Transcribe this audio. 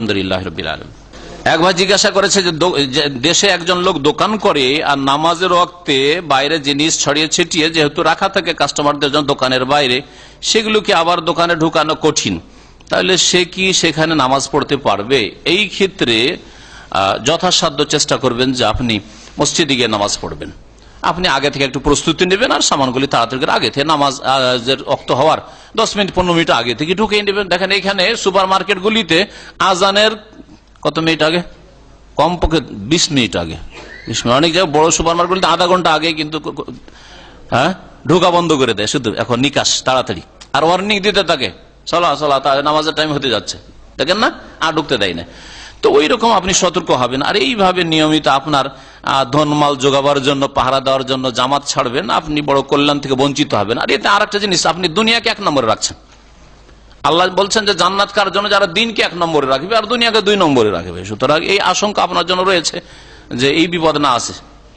আলহামদুলিল্লাহ রবিল আলম এক ভাই জিজ্ঞাসা করেছে যে দেশে একজন লোক দোকান করে আর নামাজের ওয়াক্তে বাইরে জিনিস ছড়িয়ে ছিটিয়ে যেহেতু রাখা থাকে কাস্টমারদের জন্য দোকানের বাইরে সেগুলোকে আবার দোকানে ঢুকানো কঠিন? তাহলে সে কি সেখানে নামাজ পড়তে পারবে? এই ক্ষেত্রে যথাসাধ্য চেষ্টা করবেন যে আপনি মসজিদে গিয়ে নামাজ পড়বেন। আপনি আগে থেকে একটু প্রস্তুতি নেবেন আর সামানগুলি তাড়াতাড়ি আগে থেকে নামাজ অক্ত হওয়ার দশ মিনিট, পনেরো মিনিট আগে থেকে ঢুকিয়ে নেবেন। দেখেন এখানে সুপার মার্কেটগুলিতে আজানের কত মিনিট আগে? কমপক্ষে বিশ মিনিট আগে। বিশ মিনিট অনেক জায়গায় বড় সুপার মার্কেট আধা ঘণ্টা আগে কিন্তু হ্যাঁ? ঢোকা বন্ধ করে দেয় শুধু। এখন নিকাশ, তাড়াতাড়ি। আর ওয়ার্নিং দিতে থাকে। চলা চলা নামাজের টাইম হতে যাচ্ছে। দেখেন না আর ঢুকতে দেয় না তো ওই রকম আপনি সতর্ক হবেন। আর এইভাবে নিয়মিত আপনার ধনমাল যোগাবার জন্য, পাহারা দেওয়ার জন্য জামাত ছাড়বেন, আপনি বড় কল্যাণ থেকে বঞ্চিত হবেন। আর এতে আর একটা জিনিস, আপনি দুনিয়াকে এক নম্বরে রাখছেন। আল্লাহ বলছেন যে জান্নাত কার জন্য? যারা দিনকে এক নম্বরে রাখবে, আর দুনিয়াকে দুই নম্বরে রাখবে। সুতরাং এই আশঙ্কা আপনার জন্য রয়েছে যে এই বিপদ না আসে।